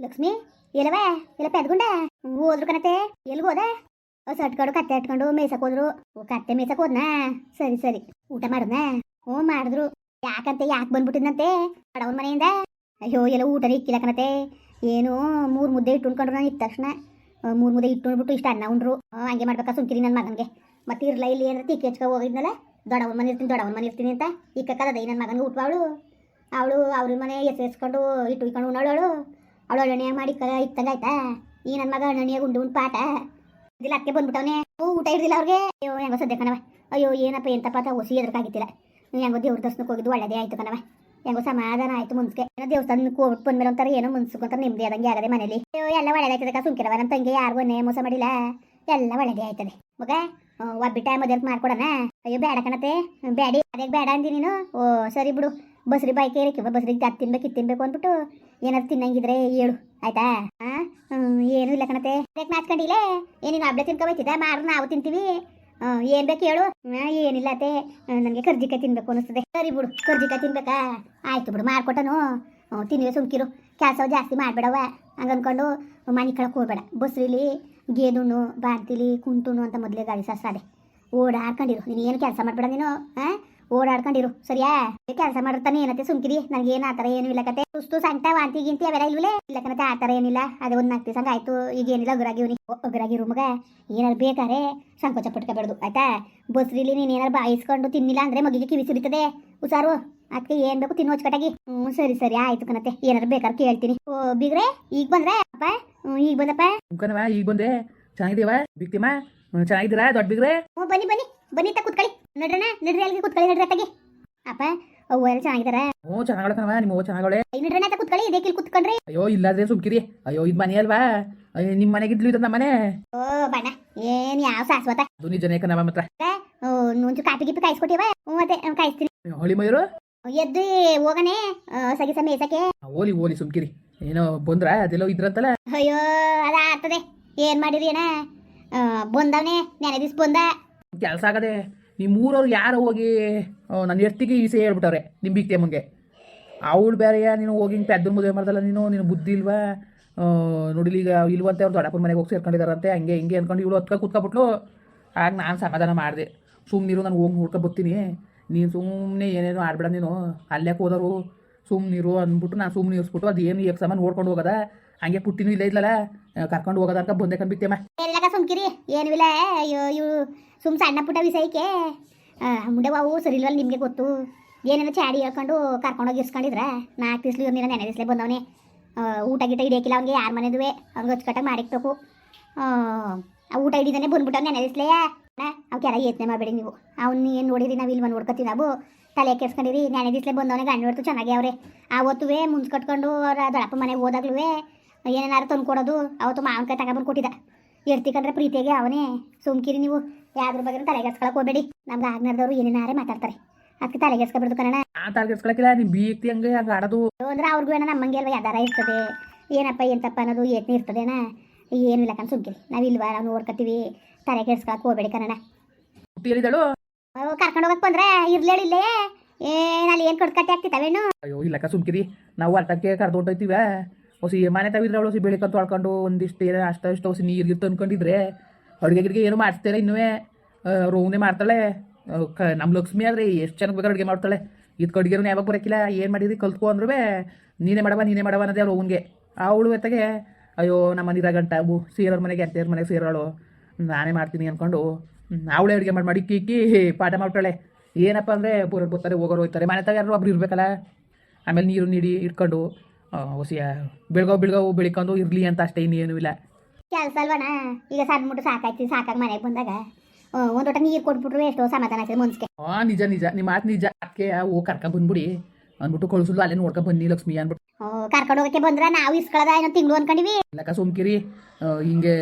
ಲಕ್ಷ್ಮಿ, ಎಲ್ಲವ? ಎಲ್ಲ ಪೆದ್ಗುಂಡ ಹೋದ್ರು ಕಣತೆ. ಎಲ್ಲಿ ಹೋದ? ಹೊಸ ಅಟ್ಕೊಂಡು ಕತ್ತೆ ಹಟ್ಕೊಂಡು ಮೇಯ್ಸಕ್ ಹೋದ್ರು. ಕತ್ತೆ ಮೇಯ್ಸಕ್ ಹೋದ್ನಾ? ಸರಿ ಸರಿ. ಊಟ ಮಾಡಿದ್ನಾ? ಹ್ಞೂ, ಮಾಡಿದ್ರು. ಯಾಕಂತೆ, ಯಾಕೆ ಬಂದ್ಬಿಟ್ಟಿದ್ನಂತೆ? ಬಡವನ ಮನೆಯಿಂದ? ಅಯ್ಯೋ, ಎಲ್ಲ ಊಟ ಇಕ್ಕಿಲ್ಲ ಕಣತೆ. ಏನು ಮೂರು ಮುದ್ದೆ ಇಟ್ಟು ಉಣ್ಕೊಂಡ್ರು ನಾನು ಇದ್ದ ತಕ್ಷಣ. ಮೂರು ಮುದ್ದೆ ಇಟ್ಟು ಉಣ್ಬಿಟ್ಟು ಇಷ್ಟ ಅನ್ನ ಉಂಡ್ರು. ಹಂಗೆ ಮಾಡ್ಬೇಕಾ ಸುಮ್ಕಿರಿ ನನ್ನ ಮಗನಿಗೆ. ಮತ್ತೆ ಇರ್ಲ ಇಲ್ಲಿ ಏನಾರ ತಿಕ್ಕಿ ಹಚ್ಕೊ ಹೋಗಿದ್ನಲ್ಲ? ದೊಡ್ಡವನ ಮನೆ ಇರ್ತೀನಿ, ದೊಡ್ಡವನ ಮನೆ ಇರ್ತೀನಿ ಅಂತ. ಇಕ್ಕಕ್ಕದ ನನ್ನ ಮಗನಿಗೆ ಊಟ ಅವಳು ಅವ್ರ ಮನೆ ಎಸ್ಕೊಂಡು ಇಟ್ಟು ಉಣ್ಣೋಳು ಅವಳು ಅಣ್ಣಿಯ ಮಾಡಿ ಕ ಇತ್ತಂಗ ಆಯ್ತಾ ಈ ನನ್ನ ಮಗ ಅಣ್ಣನಿಯ ಗುಂಡು ಉಂಡು ಪಾಠ. ಇದಿಲ್ಲ, ಅಕ್ಕೆ ಬಂದ್ಬಿಟ್ಟವನೆ. ಊಟ ಇರ್ದಿಲ್ಲ ಅವ್ರಿಗೆ? ಅಯ್ಯೋ, ಹೆಂಗೋ ಸದ್ಯ ಕಣವ ಅಯ್ಯೋ, ಏನಪ್ಪ, ಎಂತಪ್ಪ ಅಂತ ಹೊಸಿ ಎದ್ರಕ್ಕಾಗಿತ್ತಿಲ್ಲ ಹೆಂಗೋ ದೇವ್ರ ದರ್ಶನಕ್ಕೆ ಹೋಗಿದ್ದು ಒಳ್ಳೆದೇ ಆಯ್ತು ಕಣವ ಹೆಂಗೋ ಸಮಾಧಾನ ಆಯ್ತು ಮುನ್ಸ್ಕೆ ಏನೋ ದೇವಸ್ಥಾನಕ್ಕೆ ಹೋಗ್ಬಿಟ್ಟು ಬಂದ್ಮೇಲೆ ಒಂಥರ ಏನೋ ಮುನ್ಸ್ಕೊಂತ ನೆಮ್ಮದಿ ಆದಂಗೆ ಆಗದೆ ಮನೇಲಿ. ಅಯ್ಯೋ, ಎಲ್ಲ ಒಳ್ಳೇದಾಯ್ತದೆ ಸುಮ್ಕಿರವ ನಮ್ಮ ತಂಗಿ ಯಾರಿಗೂ ನೇ ಮೋಸ ಮಾಡಿಲ್ಲ. ಎಲ್ಲ ಒಳ್ಳೆದೇ ಆಯ್ತದೆ. ಮಗ ಟೈಮ್ ಅದಕ್ಕೆ ಮಾಡ್ಕೊಡೋಣ? ಅಯ್ಯೋ, ಬೇಡ ಕಣತೆ. ಬೇಡಿ ಅದೇ ಬೇಡ ಅಂದಿ ನೀನು? ಓ, ಸರಿ ಬಿಡು. ಬಸ್ರಿ ಬಾಯ್ಕೆ ಇರಕ್ಕೆ ಬಸ್ರಿಗೆ ತಿನ್ಬೇಕು, ಇದು ತಿನ್ಬೇಕು ಅಂದ್ಬಿಟ್ಟು ಏನಾದ್ರು ತಿನ್ನಂಗಿದ್ರೆ ಹೇಳು, ಆಯ್ತಾ? ಏನು ಇಲ್ಲ ಕಣತೆ. ಅದಕ್ಕೆ ನಾಚ್ಕೊಂಡಿಲ್ಲ ಏನಿನ ಹಬ್ಳೆ ತಿನ್ಕೊಬೈತಿದ್ದ? ಮಾರು ನಾವು ತಿಂತೀವಿ. ಏನ್ ಬೇಕು ಹೇಳು. ಏನಿಲ್ಲ ಅತ್ತೆ. ನನಗೆ ಕರ್ಜಿಕಾಯಿ ತಿನ್ಬೇಕು ಅನಿಸ್ತದೆ. ಸರಿ ಬಿಡು, ಕರ್ಜಿಕಾಯಿ ತಿನ್ಬೇಕಾ? ಆಯ್ತು ಬಿಡು, ಮಾಡ್ಕೊಟ್ಟನು. ತಿನ್ನುವೆ ಸುಮ್ಕಿರು. ಕೆಲಸ ಜಾಸ್ತಿ ಮಾಡ್ಬೇಡವ ಹಂಗ ಅನ್ಕೊಂಡು ಮನೆ ಕಳಕ್ ಹೋಗ್ಬೇಡ ಬಸ್ರಿಲಿ, ಗೇದುಣ್ಣು ಬಾರ್ತಿಲಿ ಕುಂತುಣ್ಣು ಅಂತ ಮೊದಲೇ ಗಾಡಿ ಸಾಸಾದೆ ಓಡಾಡ್ಕೊಂಡಿರು. ನೀನು ಏನು ಕೆಲಸ ಮಾಡ್ಬೇಡ ನೀನು ಹಾ ಓಡಾಡ್ಕೊಂಡಿರು. ಸರಿಯಾ? ಕೆಲಸ ಮಾಡಿರ್ತಾನೆ ಏನತ್ತೆ ಸುಮ್ಕಿರಿ ನನಗೆ ಏನು ಆತರ ಏನು ಇಲ್ಲ ಕತೆ. ಸುಸ್ತು ಸಂಕಟ ವಾಂತಿ ಗಿಂತಿ ಅವೆಲ್ಲ ಇಲ್ವಲೇ? ಇಲ್ಲ ಕಣತೆ ಆ ಏನಿಲ್ಲ. ಅದೇ ಒಂದು ನಾಲ್ಕು ದಿವಸ ಆಯ್ತು. ಈಗ ಏನಿಲ್ಲ ಒಗ್ರಾಗಿವ್ನಿ ಒಗ್ರಾಗಿರು ಮಗ. ಏನಾದ್ರು ಬೇಕಾರೆ ಸಂಕೋಚ ಪಟ್ಕೋಬಾರ್ದು ಆಯ್ತಾ? ಬಸ್ರಿಲಿ ನೀನು ಏನಾರು ಬಾಯಿಸ್ಕೊಂಡು ತಿನ್ನಿಲ್ಲ ಅಂದ್ರೆ ಮಗಿಗೆ ಕಿವಿ ಸುರಿತದೆ. ಹುಷಾರು ಅದಕ್ಕೆ ಏನ್ ಬೇಕು ತಿನ್ನು ಕಟಾಗಿ ಹ್ಞೂ ಸರಿ ಸರಿ ಆಯ್ತು ಕಣತೆ ಏನಾರು ಬೇಕಾದ್ರೆ ಕೇಳ್ತೀನಿ. ಓ ಬಿಗ್ರೆ ಈಗ ಬಂದ್ರೆ? ಅಪ್ಪ? ಈಗ ಬಂದಪ್ಪ? ಈಗ ಬಂದೆ. ಚೆನ್ನಾಗಿದೀವ ಬಿಕ್ತಿಮ್ಮ ಹ್ಮ್, ಚೆನ್ನಾಗಿದ್ದೀರಾ? ದೊಡ್ಡ ಬಿಗ್ರೆ? ಹ್ಞೂ ಬನ್ನಿ ಬನ್ನಿ. ಬನ್ನಿ ತ ಕೂತ್ಕೊಳ್ಳಿ. ನಡ್ರಣ ನಡ್ರಿ ಅಲ್ಲಿಗೆ ಕೂತ್ಕೊಳ್ಳಿ ನಡ್ರಿ ಅತ್ತಗೆ. ಅಪ್ಪ ಅವ್ವ ಎಲ್ಲ ಚೆನ್ನಾಗಿದಾರ? ಹ್ಞೂ ಚೆನ್ನಾಗಳೆ ಕಣವ ನಿಮ್ಮ ಅವ್ವ ಚೆನ್ನಾಗಳೆ ಐ ನಡ್ರಣ ತ ಕೂತ್ಕೊಳ್ಳಿ ಇದೇ ಕಿಲ್ ಕೂತ್ಕೊಂಡ್ರಿ. ಅಯ್ಯೋ ಇಲ್ಲಾದ್ರೆ ಸುಮ್ಕಿರಿ. ಅಯ್ಯೋ ಇದು ಮನೆ ಅಲ್ವಾ? ಅಯ್ಯೋ ನಿಮ್ಮ ಮನೆಗಿದ್ಲು ಇದ್ದ ನಮ್ಮ ಮನೆ ಓ ಬಣ್ಣ. ಏನ್ ಯಾವ ಸಾಸ್ವತ? ಅದು ನಿಜನೇ ಕಣವ ಮಾತ್ರ. ಓ ನುಂಚು ಕಾಪಿ ಗಿಪ್ಪಿ ಕಾಯಿಸ್ಕೊಟ್ಟಿವ ಹ್ಞೂ ಅದೇ ಕಾಯಿಸ್ತೀನಿ. ಹೊಳಿ ಮಯೂರು? ಎದ್ದು ಹೋಗನೆ ಸಗಿ ಸಮ ಏಸಕ್ಕೆ. ಓಲಿ ಓಲಿ ಸುಮ್ಕಿರಿ. ಏನೋ ಬಂದ್ರ? ಅದೆಲ್ಲೋ ಇದ್ರಂತಲ್ಲ? ಅಯ್ಯೋ ಅದ ಆಗ್ತದೆ ಏನ್ ಮಾಡಿರಿ ಅಣ್ಣ? ಬಂದವನೆ. ನೆನೆ ಬಂದ. ಕೆಲಸ ಆಗದೆ ನಿಮ್ಮ ಊರವ್ರು ಯಾರು ಹೋಗಿ ನನ್ನ ಎತ್ತಿಗೆ ಈ ವಿಷಯ ಹೇಳ್ಬಿಟ್ಟವ್ರೆ ನಿಮ್ಮ ಬಿಕ್ತಿ ಅಮ್ಮಂಗೆ. ಅವಳು ಬೇರೆಯ ನೀನು ಹೋಗಿ ಪೆದ್ದನ ಮದುವೆ ಮಾಡ್ದಲ್ಲ ನೀನು ನಿನ್ನ ಬುದ್ಧಿ ಇಲ್ವಾ? ನೋಡಿ ನೋಡಿಲಿ ಈಗ ಇಲ್ವಂತೆ ಅವ್ರು ದೊಡ್ಡಪ್ಪನ ಮನೆಗೆ ಹೋಗಿ ಸೇರ್ಕೊಂಡಿದಾರಂತೆ, ಹಂಗೆ ಹಿಂಗೆ ಅನ್ಕೊಂಡು ಇವಳು ಹತ್ಕ ಕೂತ್ಕೊಬಿಟ್ಲು. ಆಗ ನಾನು ಸಮಾಧಾನ ಮಾಡಿದೆ. ಸುಮ್ಮನಿರು ನಾನು ಹೋಗಿ ನೋಡ್ಕೊ ಬರ್ತೀನಿ. ನೀನು ಸುಮ್ಮನೆ ಏನೇನೋ ಆಡ್ಬೇಡ ನೀನು. ಅಲ್ಲೇ ಹೋದರು ಸುಮ್ಮನಿರು ಅಂದ್ಬಿಟ್ಟು ನಾನು ಸುಮ್ಮನೆ ಇರಿಸ್ಬಿಟ್ಟು ಅದು ಏನು ಎಕ್ಸಾಮ ನೋಡ್ಕೊಂಡು ಹೋಗೋದ? ಹಂಗೆ ಪುಟ್ಟಿನೂ ಇಲ್ಲ ಇದ್ಲಲ್ಲ ಕರ್ಕೊಂಡು ಹೋಗೋದ ಅಂತ ಬಂದೆ ಕಂಬಿತ್ತೇಮ್ಮ ಎಲ್ಲಕ ಸುಮ್ಕಿರಿ, ಏನು ಇಲ್ಲ ಅಯ್ಯೋ ಇವು ಸುಮ್ ಸಣ್ಣ ಪುಟ್ಟ ವಿಷಯಕ್ಕೆ ಮುಂಡೆ ಅವು ಸರಿ ನಿಮಗೆ ಗೊತ್ತು. ಏನೇನೋ ಚಾಡಿ ಹೇಳ್ಕೊಂಡು ಕರ್ಕೊಂಡೋಗಿ ಹೋಗಿಸ್ಕೊಂಡಿದ್ರ ನಾಲ್ಕು ದಿವ್ಸಲು ಇವ್ರನ್ನೆಲ್ಲ ನೆನೆ ದಿಸ್ಲೇ ಬಂದವನೆ. ಊಟ ಗೀಟ ಹಿಡಿಯಕ್ಕಿಲ್ಲ ಅವ್ನಿಗೆ, ಯಾರ ಮನೆದುವೆ? ಅವ್ನಿಗೆ ಅಚ್ಚುಕಟ್ಟಾಗಿ ಮಾಡಿಕ್ಬೇಕು ಆ ಊಟ ಹಿಡಿದಾನೆ ಬಂದ್ಬಿಟ್ಟು ನೆನೆ ದಿವ್ಸಲೇ ಅವ್ ಕೆರ ಯತ್ನೆ ಮಾಡಬೇಡಿ ನೀವು. ಅವ್ನು ಏನು ನೋಡಿರಿ ನಾವು ಇಲ್ಲಿ ಬಂದು ನೋಡ್ಕೊತೀವಿ ನಾವು. ತಲೆ ಕೆರ್ಸ್ಕೊಂಡಿರಿ ನೆನೆ ದಿಸ್ಲೇ ಬಂದವನೆ, ಗಂಡು ಹೊಡ್ತು ಚೆನ್ನಾಗಿ ಅವ್ರೆ. ಆವತ್ತುವೆ ಮುಂಚೆ ಕಟ್ಕೊಂಡು ಅವ್ರ ದೊಡ್ಡಪ್ಪ ಮನೆಗೆ ಹೋದಾಗ್ಲೂ ಏನೇನಾರು ತಂದು ಕೊಡೋದು? ಅವತ್ತು ಮಾವಿನಕಾಯಿ ತಗೊಂಡ್ಬಂದು ಕೊಟ್ಟಿದ್ದ. ಇರ್ತಿಕಂದ್ರೆ ಪ್ರೀತಿಗೆ ಅವನೇ. ಸುಮ್ಕಿರಿ ನೀವು. ಯಾವ್ದ್ರ ಬಗ್ಗೆ ತಲೆಗೆಸ್ಕೊಳಕ್ ಹೋಗ್ಬೇಡಿ. ನಮ್ಗೆ ಆಗ್ನರ್ದವ್ರು ಏನೇನಾರೇ ಮಾತಾಡ್ತಾರೆ. ಅದಕ್ಕೆ ತಲೆಗೆಸ್ಕೊಬಿಡ್ದು ಕಣ ಆ ತಾರ್ಗೆಸ್ಕೊಳಕಿಲ್ಲ ನಿಮ್ಮ ಬೀಕ್ತಿ ಹಂಗೆ ಹಂಗೆ ಆಡೋದು. ಅಂದ್ರೆ ಅವ್ರಿಗೂ ಏನೋ ನಮ್ಮಂಗೆ ಅಲ್ವಾ ಯಾವ್ದಾರ ಇರ್ತದೆ. ಏನಪ್ಪ ಎಂತಪ್ಪ ಅನ್ನೋದು ಏಟ್ನೇ ಇರ್ತದೇನ ಏನಿಲ್ಲ ಇಲ್ಲ ಕಣ್ ಸುಮ್ಕಿರಿ. ನಾವು ಇಲ್ವಾ? ನಾವು ನೋಡ್ಕೊತೀವಿ. ತಲೆ ಕೆಡ್ಸ್ಕೊಳಕ್ ಹೋಗ್ಬೇಡಿ ಕಣ ಹೇಳಿದಳು ಕರ್ಕೊಂಡು ಹೋಗಕ್ ಬಂದ್ರೆ ಇರ್ಲೇಳಿಲ್ಲೇ ಏನ್ ಅಲ್ಲಿ ಏನ್ ಕೊಡ್ಕಟ್ಟೆ ಆಗ್ತಿತ್ತವೇನು ಅಯ್ಯೋ ಇಲ್ಲಕ್ಕ ಸುಮ್ಕಿರಿ. ನಾವು ಅರ್ಥಕ್ಕೆ ಕರ್ದು ಹೊಂಟೋಯ್ತೀವ ಹೊಸಿ ಮನೆ ತಾವಿದ್ರೆ ಅವಳು ಹೊಸಿ ಬೆಳಿಕಂತ ತೊಳ್ಕೊಂಡು ಒಂದಿಷ್ಟು ಏನೋ ಅಷ್ಟು ಇಷ್ಟು ಹೊಸಿ ನೀರು ಅನ್ಕೊಂಡಿದ್ರೆ ಅಡುಗೆ ಗಿಡಿಗೆ ಏನು ಮಾಡ್ತಾರೆ ಇನ್ನೂ ರೋವನೆ ಮಾಡ್ತಾಳೆ. ಕ ನಮ್ಮ ಲಕ್ಷ್ಮಿ ಆದರೆ ಎಷ್ಟು ಚೆನ್ನಾಗಿ ಬೇಕಾದ್ರೆ ಅಡುಗೆ ಮಾಡ್ತಾಳೆ. ಇದು ಅಡುಗೆನೂ ಯಾವಾಗ ಬರೋಕ್ಕಿಲ್ಲ ಏನು ಮಾಡಿದ್ರಿ ಕಲ್ತ್ಕೊ ಅಂದ್ರೂ ನೀನೇ ಮಾಡವ ನೀನೇ ಮಾಡವ ಅನ್ನೋದೇ ಅವ್ರು ಅವನಿಗೆ ಅವಳು ಎತ್ತಗೆ, ಅಯ್ಯೋ, ನಮ್ಮ ಮನೆ ಗಂಟ ಅವು ಸೇರೋರ ಮನೆಗೆ, ಅತ್ತೆಯವ್ರ ಮನೆಗೆ ಸೇರೋಳು ನಾನೇ ಮಾಡ್ತೀನಿ ಅಂದ್ಕೊಂಡು ಅವಳೇ ಅಡುಗೆ ಮಾಡಿ ಮಾಡಿ ಇಕ್ಕಿ ಪಾಠ ಮಾಡ್ತಾಳೆ. ಏನಪ್ಪ ಅಂದರೆ ಬರೋರು ಬರ್ತಾರೆ ಹೋಗೋರು ಹೋಗ್ತಾರೆ. ಮನೆ ತಾಗ ಯಾರು ಒಬ್ರು ಇರಬೇಕಲ್ಲ. ಆಮೇಲೆ ನೀರು ನೀಡಿ ಇಟ್ಕೊಂಡು ಹೊಸಿಯ ಬೆಳಗಾವ್ ಬೆಳಗಾವು ಬೆಳಿಕೊಂಡು ಇರ್ಲಿ ಅಂತ ಅಷ್ಟೇ ಇನ್ನೇನು ಇಲ್ಲ. ಕೆಲಸ ಅಲ್ವಣ ಈಗ ಸಣ್ಣ ಮುಟ್ಟು ಸಾಕಾಯ್ತಿ ಸಾಕಾಗಿ ಮನೆಗೆ ಬಂದಾಗ. ಒಂದು ಒಟ್ಟ ನೀರು ಕೊಟ್ಬಿಟ್ರು ಎಷ್ಟೋ ಸಮಾಧಾನ ಆಗ್ತದೆ ಮನ್ಸಿಗೆ. ಹಾಂ ನಿಜ ನಿಜ. ನಿಮ್ಮ ಮಾತು ನಿಜ. ಅದಕ್ಕೆ ಓ ಕರ್ಕ ಬಂದ್ಬಿಡಿ. ಅಂದ್ಬಿಟ್ಟು ಕಳಿಸಲು ಅಲ್ಲೇ ನೋಡ್ಕ ಬನ್ನಿ ಲಕ್ಷ್ಮಿ ಅಂದ್ಬಿಟ್ಟು. ಕರ್ಕೊಂಡು ಹೋಗಕ್ಕೆ ಬಂದ್ರೆ ನಾವು ಇಸ್ಕೊಳ್ಳೋದ ಏನೋ ತಿಂಗಳು ಅನ್ಕೊಂಡಿವಿ? ಇಲ್ಲಕ್ಕ ಸುಮ್ಕಿರಿ. ಹಿಂಗೇ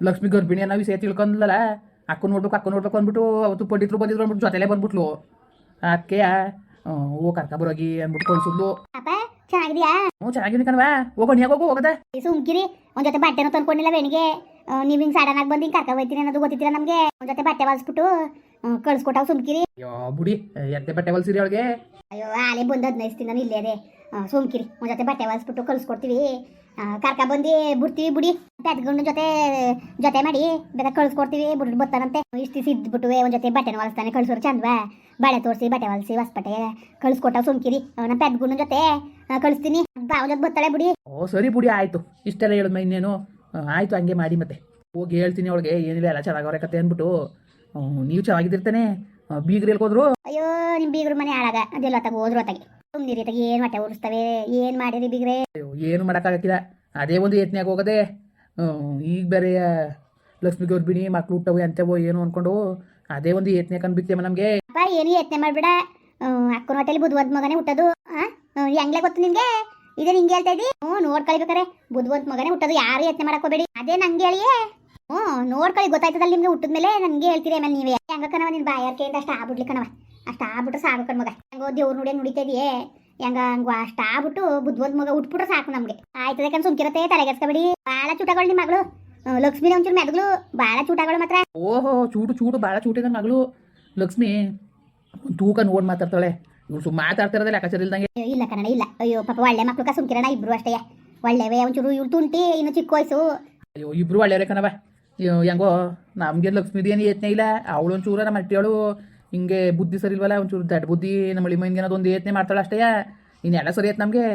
ಲಕ್ಷ್ಮಿ ಗರ್ಭಿಣಿ ಅನ್ನೋ ವಿಷಯ ತಿಳ್ಕೊಂಡ್ಲಲ್ಲ ಅಕ್ಕ ನೋಡ್ಬೇಕು ಅಕ್ಕ ನೋಡ್ಬೇಕು ಅಂದ್ಬಿಟ್ಟು ಅವತ್ತು ಪಂಡಿತರು ಬಂದಿದ್ರು ಅಂದ್ಬಿಟ್ಟು ಜೊತೆಲೇ ಬಂದ್ಬಿಟ್ಲು. ಅದಕ್ಕೆ ಓ ಕರ್ಕ ಬರೋಗಿ ಅಂದ್ಬಿಟ್ಟು ಕಳ್ಸಿದ್ಲು. ಚೆನ್ನಾಗಿದ್ಯಾ? ಹ್ಞೂ ಚೆನ್ನಾಗಿದೆ ಕಣವಾ ಹೋಗೋಣ ಹೋಗು ಹೋಗದ. ಸುಮ್ಕಿರಿ ಒಂದ್ ಜೊತೆ ಬಟ್ಟೆನೂ ತಂದ್ಕೊಂಡಿಲ್ಲ ಬೆಣಿಗೆ ನೀವ್ ಹಿಂಗ್ ಸಡನ್ ಆಗಿ ಬಂದು ಹಿಂಗೆ ಕರ್ಕ ಹೋಯ್ತೀರಿ ಅನ್ನೋದು ಗೊತ್ತಿದ್ದೀರ ನಮಗೆ. ಒಂದ್ ಜೊತೆ ಬಟ್ಟೆ ಹೊಲ್ಸ್ಬಿಟ್ಟು ಕಳ್ಸ್ಕೊಟ್ಟಾವ್ ಸುಮ್ಕಿರಿ ಅಯ್ಯೋ ಬುಡಿ ಎತ್ತೆ ಬಟ್ಟೆ ಹೊಲ್ಸಿರಿ ಅವಳಿಗೆ? ಅಯ್ಯೋ ಆಲೆ ಬಂದು ಹದಿನೈದು ನಾನು ಇಲ್ಲೇ ಅದೇ. ಸುಮ್ಕಿರಿ ಒಂದ್ ಜೊತೆ ಬಟ್ಟೆ ಹೊಲ್ಸ್ಬಿಟ್ಟು ಕಳ್ಸ್ಕೊಡ್ತೀವಿ. ಕರ್ಕೊಂಬಂದು ಬಿಡ್ತೀವಿ ಬಿಡಿ. ಪೆದ್ಗಣ್ಣು ಜೊತೆ ಜೊತೆ ಮಾಡಿ ಬೇಗ ಕಳ್ಸ್ಕೊಡ್ತೀವಿ. ಬಿಡ್ ಬರ್ತಾನಂತೆ ಇಷ್ಟು ದಿವಸ ಇದ್ಬಿಟ್ಟು ಒಂದ್ ಜೊತೆ ಬಟ್ಟೆನ ಹೊಲಿಸ್ತಾನೆ ಕಳ್ಸೋರು ಚಂದ್ವಾ. ಬಳೆ ತೋರಿಸಿ ಬಟ್ಟೆ ಹೊಲಿಸಿ ಹೊಸ್ಬಟ್ಟೆ ಕಳ್ಸ್ಕೊಟ್ಟಾವ್ ಸುಮ್ಕಿರಿ ಅವನ ಪೆದ್ಗುಣ್ಣು ಜೊತೆ ಕಳಿಸ್ತೀನಿ. ಜೊತೆ ಬರ್ತಾಳೆ ಬಿಡಿ. ಓ ಸರಿ ಬಿಡಿ ಆಯ್ತು. ಇಷ್ಟೆಲ್ಲ ಹೇಳಿದ್ಮ ಇನ್ನೇನು? ಆಯ್ತು ಹಂಗೆ ಮಾಡಿ ಮತ್ತೆ. ಹೋಗಿ ಹೇಳ್ತೀನಿ ಅವಳಿಗೆ ಏನಿಲ್ಲ ಎಲ್ಲ ಚೆನ್ನಾಗವ್ರೆ ಕತೆ ಅಂದ್ಬಿಟ್ಟು. ನೀವು ಚೆನ್ನಾಗಿದ್ದಿರ್ತಾನೆ. ಬೀಗ್ರು ಎಲ್ಕೋದ್ರು ಅಯ್ಯೋ ನಿಮ್ ಬೀಗ್ರ ಮನೆ ಆಳಾಗ ಅದೆಲ್ಲ ತಗ ಹೋದ್ರು ಅತ್ತಾಗೆ. ಸುಮ್ನಿರಿ ತಗ ಏನ್ ಮತ್ತೆ ಓಡಿಸ್ತವೆ ಏನ್ ಮಾಡಿರಿ ಬೀಗ್ರೆ? ಅಯ್ಯೋ ಏನು ಮಾಡೋಕ್ಕಾಗಕ್ಕಿಲ್ಲ ಅದೇ ಒಂದು ಯತ್ನಾಗ ಹೋಗದೆ. ಈಗ ಬೇರೆ ಲಕ್ಷ್ಮಿ ಗೌರ್ಬಿಣಿ ಮಕ್ಳು ಹುಟ್ಟವು ಎಂತವೋ ಏನು ಅನ್ಕೊಂಡು ಅದೇ ಒಂದು ಯತ್ನೆ ಅನ್ಬಿತ್ತೇಮ ನಮಗೆ. ಅಪ್ಪ ಏನು ಯತ್ನೆ ಮಾಡ್ಬಿಡ. ಅಕ್ಕನ ಹೊಟ್ಟೆಲಿ ಬುದ್ಧ ಮಗನೇ ಹುಟ್ಟೋದು. ಹೆಂಗ್ಲೆ ಗೊತ್ತು ನಿನ್ಗೆ? ಇದೇ ನಿಂಗೆ ಹೇಳ್ತಾ ಇದ್ದಿ? ಹ್ಞೂ, ನೋಡ್ಕೊಳ್ಬೇಕಾರೆ. ಬುದ್ಧವಂತ ಮಗನೇ ಹುಟ್ಟೋದು ಯಾರು ಯತ್ನೆ ಮಾಡಕ್ ಹೋಗ್ಬೇಡಿ ಅದೇ ನಂಗೆ ಹೇಳಿಯೇ? ಹ್ಞೂ, ನೋಡ್ಕೊಳ್ಳಿ, ಗೊತ್ತಾಯ್ತದಲ್ಲ ನಿಮ್ಗೆ ಹುಟ್ಟಿದ್ಮೇಲೆ ನನಗೆ ಹೇಳ್ತೀರಿ ಆಮೇಲೆ ನೀವೇ. ಹೆಂಗ ಕಣವ ನಿನ್ ಬಾಯಾರಿಕೆಯಿಂದ ಅಷ್ಟು ಆಗ್ಬಿಡ್ಲಿ ಕಣವ ಅಷ್ಟು ಆಗ್ಬಿಟ್ರೆ ಸಾಕು ಕಣ್ ಮಗ. ಹೆಂಗೋ ಅವ್ರು ನೋಡಿ ನುಡಿತಾ ಹೆಂಗ, ಹಂಗ ಅಷ್ಟು ಆಗ್ಬಿಟ್ಟು ಬುದ್ಧವಂತ ಮಗ ಹುಟ್ಬಿಟ್ರೆ ಸಾಕು ನಮಗೆ. ಆಯ್ತದೆ ಕಣ್ ಸುಮ್ಕಿರತ್ತೆ ತಲೆಗೆಸ್ಕೊಬೇಡಿ ಭಾಳ ಚೂಟಗಳು ನಿಮ್ಮ ಮಗಳು. ಲಕ್ಷ್ಮಿನ ಒಂಚೂರು ಮೆದಗಳು ಭಾಳ ಚೂಟಗಳು ಮಾತ್ರ. ಓಹೋ, ಚೂಟು ಚೂಟು ಭಾಳ ಚೂಟಿದ ಮಗಳು. ಲಕ್ಷ್ಮಿ ತೂಕ ನೋಡಿ ಮಾತಾಡ್ತಾಳೆ. ಸುಮ್ಮ ಮಾತಾಡ್ತಿರೋದಿಲ್ಲ ಕಚೇರಿ ಇಲ್ದಂಗೆ ಇಲ್ಲ ಕನ್ನಡ ಇಲ್ಲ. ಅಯ್ಯೋ ಪಾಪ ಒಳ್ಳೆ ಮಕ್ಕಳು ಕಸುಮ್ ಕಿರಣ ಇಬ್ರು ಅಷ್ಟೇ. ಒಳ್ಳೆವೇ ಒಂಚೂರು ಇವ್ಳು ತುಂಟಿ ಇನ್ನು ಚಿಕ್ಕ ವಯಸ್ಸು. ಅಯ್ಯೋ ಇಬ್ರು ಒಳ್ಳೆಯವ್ರೆ ಕಣವ ಹೆಂಗೋ ನಮಗೆ ಲಕ್ಷ್ಮೀದಿ ಏನು ಯತ್ನೆ ಇಲ್ಲ. ಅವಳು ಒಂಚೂರು ನಮ್ಮ ಅಟ್ಟಿಯವಳು ಹಿಂಗೆ ಬುದ್ಧಿ ಸರಿ ಇಲ್ವಲ್ಲ ಒಂಚೂರು ದಡ್ಡ ಬುದ್ಧಿ ನಮ್ಮ ಅನ್ನೋದು ಒಂದು ಯತ್ನೆ ಮಾಡ್ತಾಳೆ ಅಷ್ಟೇ. ಇನ್ನೆಲ್ಲ ಸರಿ ಐತೆ ನಮಗೆ.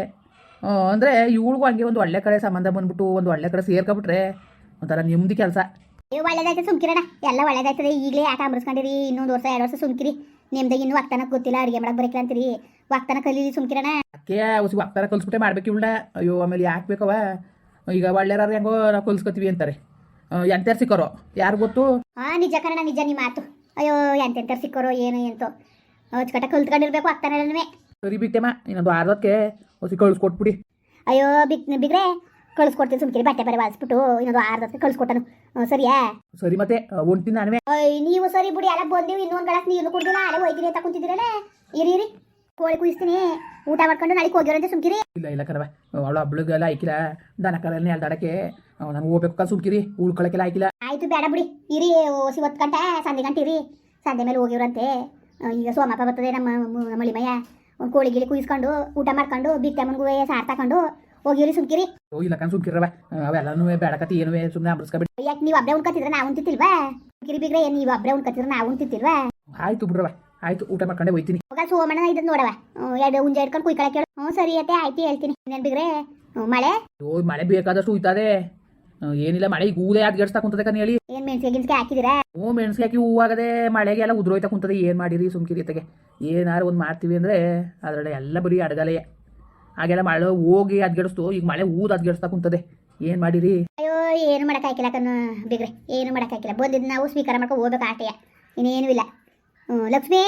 ಅಂದರೆ ಇವಳಿಗೂ ಹಂಗೆ ಒಂದು ಒಳ್ಳೆ ಕಡೆ ಸಂಬಂಧ ಬಂದ್ಬಿಟ್ಟು ಒಂದು ಒಳ್ಳೆ ಕಡೆ ಸೇರ್ಕೊಬಿಟ್ರೆ ಒಂಥರ ನೆಮ್ಮದಿ ಕೆಲಸ. ಒಳ್ಳೇದಾಯ್ತು ಸುಮ್ಕಿರಣ. ಎಲ್ಲ ಒಳ್ಳೇದಾಯ್ತದೆ. ಈಗಲೇ ಆಟ ಅಂಬರ್ಸ್ಕೊಂಡಿರಿ ಇನ್ನೊಂದು ವರ್ಷ ಎರಡು ವರ್ಷ ಸುಮ್ಕಿರಿ. ನಿಮ್ದಾಗ ಇನ್ನು ವಾಗ್ತಾನ ಗೊತ್ತಿಲ್ಲ ಅಡಿಗೆ ಮಾಡಕ್ ಬರಕಿಲ್ಲ ಅಂತೀರಿ. ವಾಗ್ತಾನ ಕಲೀಲಿ ಸುಮ್ಕಿರಣ. ಅಕ್ಕೆ ಉಸಿ ಕಲ್ಸ್ಬಿಟ್ಟೆ ಮಾಡ್ಬೇಕು ಇವಳ ಅಯ್ಯೋ ಆಮೇಲೆ ಯಾಕೆ ಬೇಕವ ಈಗ ಒಳ್ಳೆಯವ್ರು ಹೆಂಗೋ ನಾವು ಕಲ್ಸ್ಕೊತೀವಿ ಅಂತಾರೆ. ಎಂತಾರು ಸಿಕ್ಕೋರು? ಯಾರು ಗೊತ್ತು? ಹಾ ನಿಜ ಕನ್ನಡ ನಿಜ ನಿಮ್ಮ ಮಾತು. ಅಯ್ಯೋ ಎಂತೆಂತ ಸಿಕ್ಕೋರೋ ಏನು ಎಂತೋ. ಅಚ್ಚುಕಟ್ಟ ಕಲ್ತ್ಕೊಂಡಿರ್ಬೇಕು ಆಗ್ತಾನೆ ಸರಿ ಬಿಟ್ಟೆಮ್ಮ ಇನ್ನೊಂದು ಆರ್ದಕ್ಕೆ ಹೊಸಿ ಕಳಿಸ್ಕೊಟ್ಬಿಡಿ. ಅಯ್ಯೋ ಬಿಗ್ ಬಿಗ್ರೆ ಕಳಿಸ್ಕೊಡ್ತೀನಿ. ಸುಮ್ಕಿರಿ ಬಟ್ಟೆ ಬರೆ ವಾಲ್ಸ್ಬಿಟ್ಟು ಇನ್ನೊಂದು ಆರ್ದಕ್ಕೆ ಕಳ್ಸ್ಕೊಟ್ಟನು. ಹ್ಞೂ ಸರಿಯಾ? ಸರಿ ಮತ್ತೆ ಒಂಟಿ ನಾನುವೆ ನೀವು ಸರಿ ಬಿಡಿ. ಎಲ್ಲ ಬಂದೀವಿ ಇನ್ನೊಂದು ಗ್ಲಾಸ್ ನೀರು ಕುಡ್ದಿಲ್ಲ. ಅಲ್ಲೇ ಹೋಗಿರಿ ಅಂತ ಕುಂತಿದ್ದೀರಲ್ಲ ಇರಿ ಇರಿ. ಕೋಳಿ ಕುಯಿಸ್ತೀನಿ. ಊಟ ಮಾಡ್ಕೊಂಡು ನಾಳೆ ಹೋಗಿರಂತೆ ಸುಮ್ಕಿರಿ. ಇಲ್ಲ ಇಲ್ಲ ಕರವ ಅವಳು ಹಬ್ಳಿಗೆಲ್ಲ ಆಯ್ಕಿಲ್ಲ ದನ ಕರಲ್ಲ ಎಳ್ದಾಡಕ್ಕೆ ನಾನು ಹೋಗ್ಬೇಕು ಸುಮ್ಕಿರಿ. ಉಳ್ಕೊಳಕ್ಕೆಲ್ಲ ಆಯ್ಕಿಲ್ಲ ಆಯ್ತು ಬೇಡ ಬಿಡಿ. ಇರಿ ಓಸಿ ಹೊತ್ತು ಗಂಟೆ ಸಂಜೆ ಗಂಟೆ ಇರಿ. ಸಂಜೆ ಮೇಲೆ ಹೋಗಿರಂತೆ ಈಗ ಸೋಮಪ್ಪ ಬರ್ತದೆ ನಮ್ಮ ಮಳಿಮಯ್ಯ ಒಂದು ಕೋಳಿ ಗಿಳಿ ಕುಯಿಸ್ಕೊಂಡು ಊಟ ಮಾಡ್ಕೊಂಡು ಬಿಟ್ಟಮ್ಮನಿಗೂ ಸಾರ್ ತಕೊಂಡು ಹೋಗಿರಿ ಸುಮ್ಕಿರಿ. ಓ ಇಲ್ಲ ಕಣ್ ಸುಮ್ಕಿರವ ಅವೆಲ್ಲನೂ ಬೇಡಕತಿ ಏನು ಸುಮ್ಮನೆ ಅಂಬ್ರಸ್ಕೊಬಿಡಿ ಯಾಕೆ ನೀವು ಒಬ್ಬರೇ ಉಣ್ಕತ್ತಿದ್ರೆ? ನಾವು ಕಿರಿ ಬಿಗ್ರೆ ಏನು ನೀವು ಒಬ್ಬರೇ ಉಣ್ಕತ್ತಿದ್ರೆ? ನಾವು ಆಯ್ತು ಬಿಡ್ರವ ಆಯ್ತು ಊಟ ಮಾಡ್ಕೊಂಡೆ ಹೋಯ್ತೀನಿ. ಹೋಗ ಸೋಮಣ್ಣ ಇದನ್ನ ನೋಡವ. ಎರಡು ಹುಂಜ ಇಟ್ಕೊಂಡು ಕುಯ್ಕೊಳಕ್ಕೆ ಹೇಳು ಹ್ಞೂ ಸರಿ ಅತ್ತೆ ಆಯ್ತು ಹೇಳ್ತೀನಿ. ಇನ್ನೇನು ಬಿಗ್ರೆ? ಮಳೆ? ಓ ಮಳೆ ಬೇಕಾದಷ್ಟು ಉಯ್ತದೆ. ಏನಿಲ್ಲ ಮಳೆ ಈಗ ಊದೇ ಅದ್ಗೆಡ್ಸ್ತಾ ಕುಂತದೆ ಕಣ್ ಹೇಳಿ ಏನು ಮೆಣಸಿಗೆ ಗಿನ್ಸಿಗೆ ಹಾಕಿದ್ದೀರಾ ಹ್ಞೂ ಮೆಣಸಿಗೆ ಹಾಕಿ ಹೂವಾಗದೆ ಮಳೆಗೆ ಎಲ್ಲ ಉದ್ರೋಯ್ತಾ ಕುಂತದೆ. ಏನು ಮಾಡಿರಿ ಸುಮ್ಕಿರಿ ತಗೆ ಏನಾರು ಒಂದು ಮಾಡ್ತೀವಿ ಅಂದರೆ ಅದರೊಳಗೆ ಎಲ್ಲ ಬರೀ ಅಡಗಲೆಯೇ ಹಾಗೆಲ್ಲ ಮಳೆ ಹೋಗಿ ಅದ್ಗೆಡಿಸ್ತು, ಈಗ ಮಳೆ ಊದ್ ಅದ್ಗೆಡಿಸ್ತಾ ಕುಂತದೆ. ಏನು ಮಾಡಿರಿ? ಅಯ್ಯೋ, ಏನು ಮಾಡೋಕ್ಕಾಗಿಲ್ಲ ಕಣ್ಣು, ಬಿಗ್ರೆ, ಏನು ಮಾಡೋಕ್ಕಾಗಿಲ್ಲ ಬಂದಿದ್ ನಾವು ಸ್ವೀಕಾರ ಮಾಡ್ಕೊ ಹೋಗ್ಬೇಕು ಆಟೆಯ ಇನ್ನೇನು ಇಲ್ಲ. ಲಕ್ಷ್ಮಿ,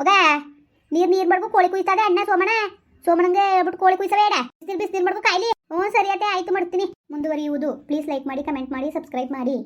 ಮಗ, ನೀರ್ ನೀರ್ ಮಾಡ್ಕೊ ಕೋಳಿ ಕುಯ್ತಾದೆ ಅಣ್ಣ ಸೋಮಣ್ಣ? ಸೋಮಣ್ಣಂಗೆ ಹೇಳ್ಬಿಟ್ಟು ಕೋಳಿ ಕುಯ್ಸಬೇಡ ಬಿಸಿ ನೀರ್ ಮಾಡ್ಕೊ ಕಾಯಿಲಿ? ಹ್ಞೂ, ಸರಿ ಅದೇ ಆಯ್ತು, ಮಾಡ್ತೀನಿ. ಮುಂದುವರಿಯುವುದು. ಪ್ಲೀಸ್ ಲೈಕ್ ಮಾಡಿ ಕಮೆಂಟ್ ಮಾಡಿ ಸಬ್ಸ್ಕ್ರೈಬ್ ಮಾಡಿ.